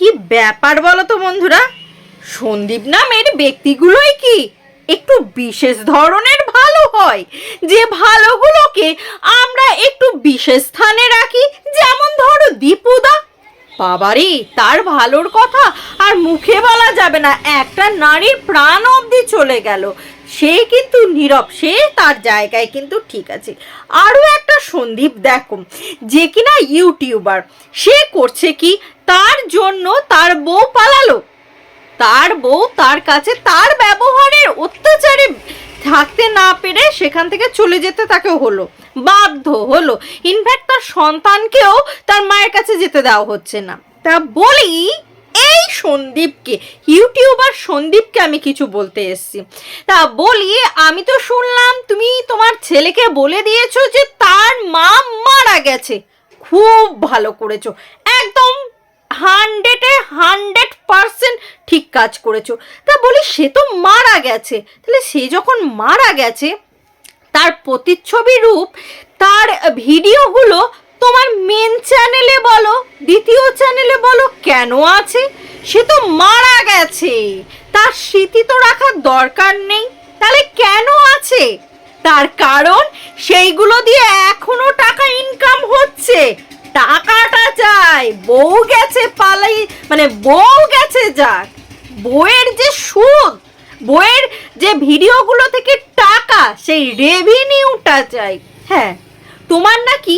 কি ব্যাপার বলো তো বন্ধুরা? সন্দীপ নামের ব্যক্তিগুলোই কি একটু বিশেষ ধরনের ভালো হয়? যে ভালোগুলোকে আমরা একটু বিশেষ স্থানে রাখি, যেমন ধরো দীপুদা। বাবারে, তার ভালোর কথা আর মুখে বলা যাবে না। একটা নারীর প্রাণ অবধি চলে গেল। সে কিন্তু নীরব, সে তার জায়গায় কিন্তু ঠিক আছে। আরও একটা সন্দীপ দেখো, যে কিনা ইউটিউবার, সে করছে কি? তার জন্য তার বউ পালালো। তার বউ তার কাছে তার ব্যবহারের অত্যাচারে থাকতে না পেরে সেখান থেকে চলে যেতে তাকে হলো, বাধ্য হলো। ইনফ্যাক্ট তার সন্তানকেও তার মায়ের কাছে যেতে দেওয়া হচ্ছে না। তা বলি এই সন্দীপকে, ইউটিউবার সন্দীপকে আমি কিছু বলতে এসেছি। তা বলি আমি তো শুনলাম তুমি তোমার ছেলেকে বলে দিয়েছ যে তার মা মারা গেছে। খুব ভালো করেছ। একদম হান্ড্রেডে হান্ড্রেড পার্সেন্ট ঠিক কাজ করেছ। তা বলি, সে তো মারা গেছে। তাহলে সে যখন মারা গেছে, তার প্রতিচ্ছবি রূপ, তার ভিডিওগুলো তোমার মেন চ্যানেলে বলো? দ্বিতীয় চ্যানেলে বলো, কেন আছে? সে তো মারা গেছে। তার স্মৃতি তো রাখার দরকার নেই। তাহলে কেন আছে? তার কারণ, সেইগুলো দিয়ে এখনও টাকা ইনকাম হচ্ছে। টাকাটা চাই। বউ গেছে পালাই মানে বউ গেছে যাক বইয়ের যে সুদ বইয়ের যে ভিডিওগুলো থেকে টাকা, সেই রেভিনিউটা চাই। হ্যাঁ। তোমার নাকি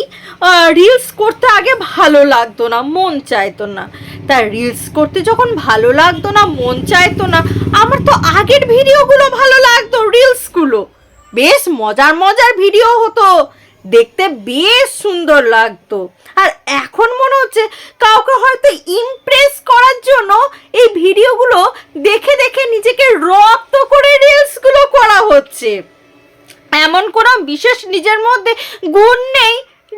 রিলস করতে আগে ভালো লাগতো না, মন চাইতো না। তা রিলস করতে যখন ভালো লাগতো না, মন চাইতো না, আমার তো আগের ভিডিওগুলো ভালো লাগতো রিলসগুলো বেশ মজার মজার ভিডিও হতো, দেখতে বেশ সুন্দর লাগতো। আর এখন মনে হচ্ছে কাউকে হয়তো ইমপ্রেস করার জন্য এই ভিডিওগুলো দেখে দেখে নিজেকে রপ্ত করে রিলসগুলো করা হচ্ছে। এমন কোনো বিশেষ নিজের মধ্যে গুণ নেই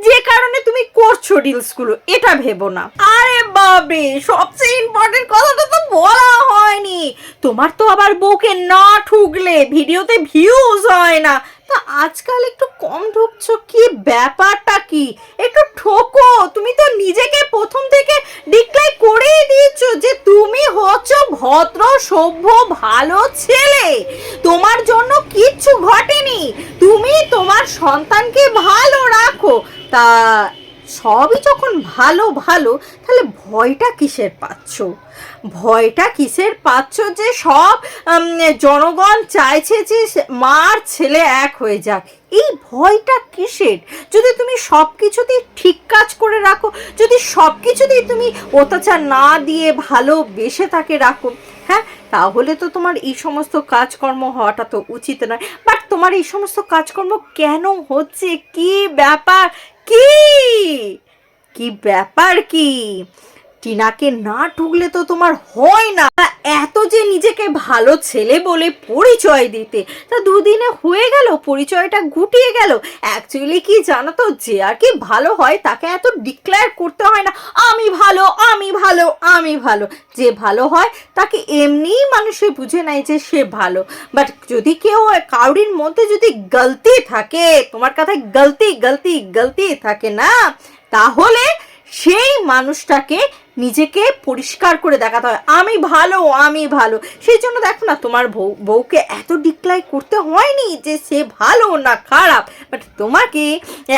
যে কারণে তুমি করছ রিলসগুলো, এটা ভেবো না। আরে বাবে সবচেয়ে ইম্পর্টেন্ট কথাটা তো বলা হয়নি। তোমার তো আবার বউকে না ঠুকলে ভিডিওতে ভিউজ হয় না। তা আজকাল একটু কম ঢুকছো? কি ব্যাপারটা কি? একটু ঠোকো তুমি তো নিজেকে প্রথম থেকে ডিক্লাই করেই দিয়েছ যে তুমি হচ্ছ ভদ্র, সভ্য, ভালো ছেলে। তোমার জন্য কিচ্ছু ঘটেনি। তুমি তোমার সন্তানকে ভালো রাখো। তা সবই যখন ভালো ভালো, তাহলে ভয়টা কিসের পাচ্ছ? ভয়টা কিসের পাচ্ছ যে সব জনগণ চাইছে যে মার ছেলে এক হয়ে যাক। এই ভয়টা কিসের? যদি তুমি সব কিছুতেই ঠিক কাজ করে রাখো, যদি সব কিছুতেই তুমি অত্যাচার না দিয়ে ভালো বেসে তাকে রাখো হ্যাঁ তাহলে তো তোমার এই সমস্ত কাজকর্ম হওয়াটা তো উচিত নয়। বাট তোমার এই সমস্ত কাজকর্ম কেন হচ্ছে? কি ব্যাপার? কি? কি ব্যাপার কি? টিনাকে না ঠুকলে তো তোমার হয় না। এত যে নিজেকে ভালো ছেলে বলে পরিচয় দিতে, তা দুদিনে হয়ে গেল, পরিচয়টা গুটিয়ে গেল। অ্যাকচুয়ালি কি জানো তো, যে আর কি ভালো হয় তাকে এত ডিক্লেয়ার করতে হয় না, আমি ভালো আমি ভালো আমি ভালো। যে ভালো হয় তাকে এমনিই মানুষে বুঝে নেয় যে সে ভালো। বাট যদি কেউ কাউরির মধ্যে যদি গলতি থাকে, তোমার কথায় গলতি গলতি গলতি থাকে না, তাহলে সেই মানুষটাকে নিজেকে পরিষ্কার করে দেখাতে হয়। আমি ভালো আমি ভালো। সেই জন্য দেখো না, তোমার বউ, বউকে এত ডিক্লাই করতে হয়নি যে সে ভালো না খারাপ। বাট তোমাকে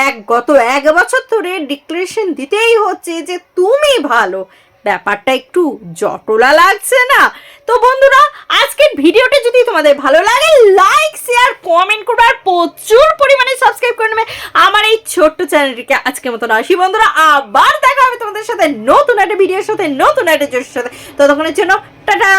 এক, গত এক বছর ধরে ডিক্লারেশন দিতেই হচ্ছে যে তুমি ভালো। ব্যাপারটা একটু জটলা লাগছে না? তো বন্ধুরা, আজকের ভিডিওটা যদি তোমাদের ভালো লাগে লাইক শেয়ার কমেন্ট করবে। আর প্রচুর পরিমাণে সাবস্ক্রাইব করে নেবে। আমার এই ছোট্ট চ্যানেলটিকে আজকের মতন আসি, বন্ধুরা। আবার দেখা হবে তোমাদের সাথে নতুন একটা ভিডিওর সাথে, নতুন একটা জোর সাথে। ততক্ষণের জন্য, টাটা!